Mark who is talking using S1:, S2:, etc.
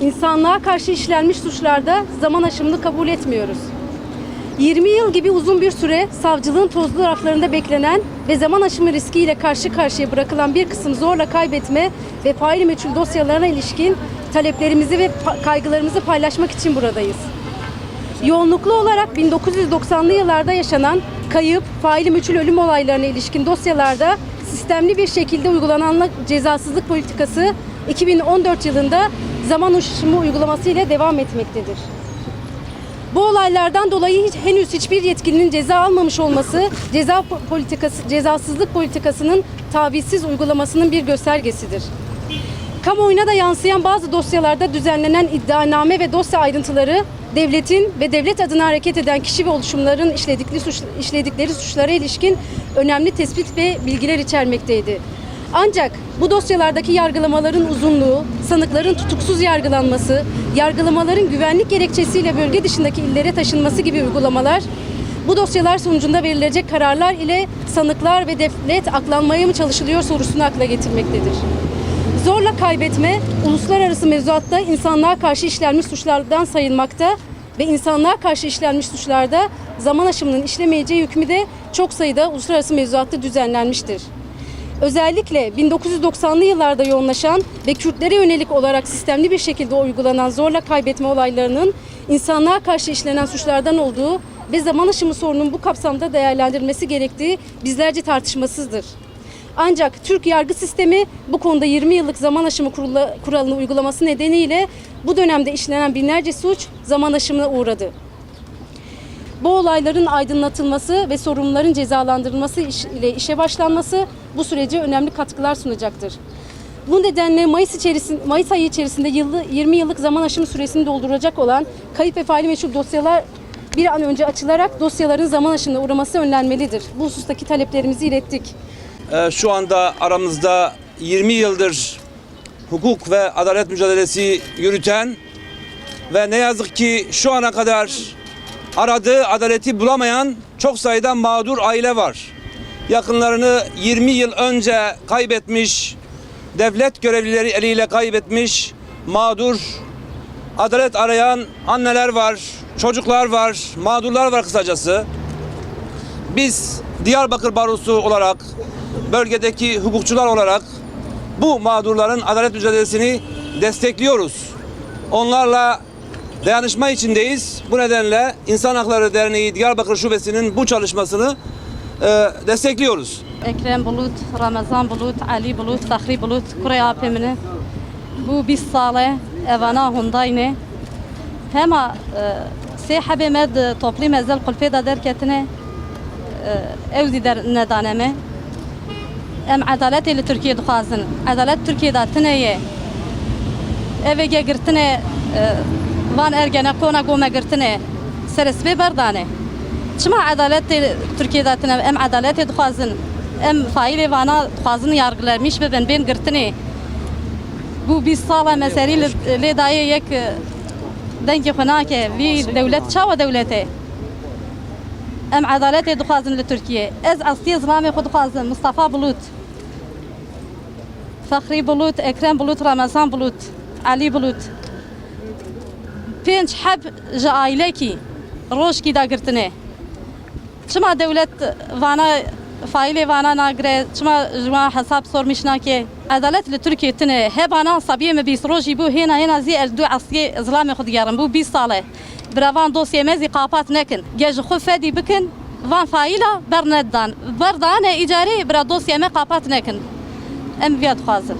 S1: İnsanlığa karşı işlenmiş suçlarda zaman aşımını kabul etmiyoruz. 20 yıl gibi uzun bir süre savcılığın tozlu raflarında beklenen ve zaman aşımı riskiyle karşı karşıya bırakılan bir kısım zorla kaybetme ve faili meçhul dosyalarına ilişkin taleplerimizi ve kaygılarımızı paylaşmak için buradayız. Yoğunluklu olarak 1990'lı yıllarda yaşanan kayıp, faili meçhul ölüm olaylarına ilişkin dosyalarda sistemli bir şekilde uygulanan cezasızlık politikası 2014 yılında zaman aşımı uygulaması ile devam etmektedir. Bu olaylardan dolayı hiç, henüz hiçbir yetkilinin ceza almamış olması ceza po- politikası, cezasızlık politikasının tavizsiz uygulamasının bir göstergesidir. Kamuoyuna da yansıyan bazı dosyalarda düzenlenen iddianame ve dosya ayrıntıları devletin ve devlet adına hareket eden kişi ve oluşumların işledikleri, suç, işledikleri suçlara ilişkin önemli tespit ve bilgiler içermekteydi. Ancak bu dosyalardaki yargılamaların uzunluğu, sanıkların tutuksuz yargılanması, yargılamaların güvenlik gerekçesiyle bölge dışındaki illere taşınması gibi uygulamalar bu dosyalar sonucunda verilecek kararlar ile sanıklar ve devlet aklanmaya mı çalışılıyor sorusunu akla getirmektedir. Zorla kaybetme, uluslararası mevzuatta insanlığa karşı işlenmiş suçlardan sayılmakta ve insanlığa karşı işlenmiş suçlarda zaman aşımının işlemeyeceği hükmü de çok sayıda uluslararası mevzuatta düzenlenmiştir. Özellikle 1990'lı yıllarda yoğunlaşan ve Kürtlere yönelik olarak sistemli bir şekilde uygulanan zorla kaybetme olaylarının insanlığa karşı işlenen suçlardan olduğu ve zaman aşımı sorunun bu kapsamda değerlendirilmesi gerektiği bizlerce tartışmasızdır. Ancak Türk yargı sistemi bu konuda 20 yıllık zaman aşımı kuralını uygulaması nedeniyle bu dönemde işlenen binlerce suç zaman aşımına uğradı. Bu olayların aydınlatılması ve sorumluların cezalandırılması ile işe başlanması bu sürece önemli katkılar sunacaktır. Bu nedenle Mayıs içerisinde Mayıs ayı içerisinde yıllı 20 yıllık zaman aşımı süresini dolduracak olan kayıp ve faili meçhul dosyalar bir an önce açılarak dosyaların zaman aşımına uğraması önlenmelidir. Bu husustaki taleplerimizi ilettik.
S2: Ee, şu anda aramızda 20 yıldır hukuk ve adalet mücadelesi yürüten ve ne yazık ki şu ana kadar aradığı adaleti bulamayan çok sayıda mağdur aile var. Yakınlarını 20 yıl önce kaybetmiş, devlet görevlileri eliyle kaybetmiş, mağdur, adalet arayan anneler var, çocuklar var, mağdurlar var kısacası. Biz Diyarbakır Barosu olarak, bölgedeki hukukçular olarak bu mağdurların adalet mücadelesini destekliyoruz. Onlarla dayanışma içindeyiz. Bu nedenle İnsan Hakları Derneği Diyarbakır Şubesi'nin bu çalışmasını e, destekliyoruz.
S3: Ekrem Bulut, Ramazan Bulut, Ali Bulut, Sahri Bulut, Kure APM'ini bu biz sağla evana hundayne. Hem e, sehabe med toplu mezel kulfeda derketine evzi der nedaneme. Em adalet li Türkiye dixwazin. Adalet Türkiye'da tineye. Evege girtine e, van ergene kona gome girtine. Seresve berdane. Çima adalet Türkiye'da tine em adalet dixwazin. Em faili vana dixwazin yargılamış ve ben ben girtine. Bu bir sala meseli le daye yek e, dengi xunake vi devlet çava devlete em edaletê dixwazin li Tirkiye ez astiyê zilamê xwe dixwazim Mustafa Bulut. Fexrî Bulut Ekrem Bulut Ramazan Bulut Ali Bulut. Pênc heb ji ailekî rojkî da girtinê çima devlet vana faile vana nagre çima jwa hesap sormuş nake tine hebana sabiye me bis roji bu hena hena zi el du asiye zlame xud yarın bu 20 sale bravan dosye mezi qapat nekin gej xu fedi bikin van faila berneddan berdane icari bra dosye me qapat nekin em viyad xazir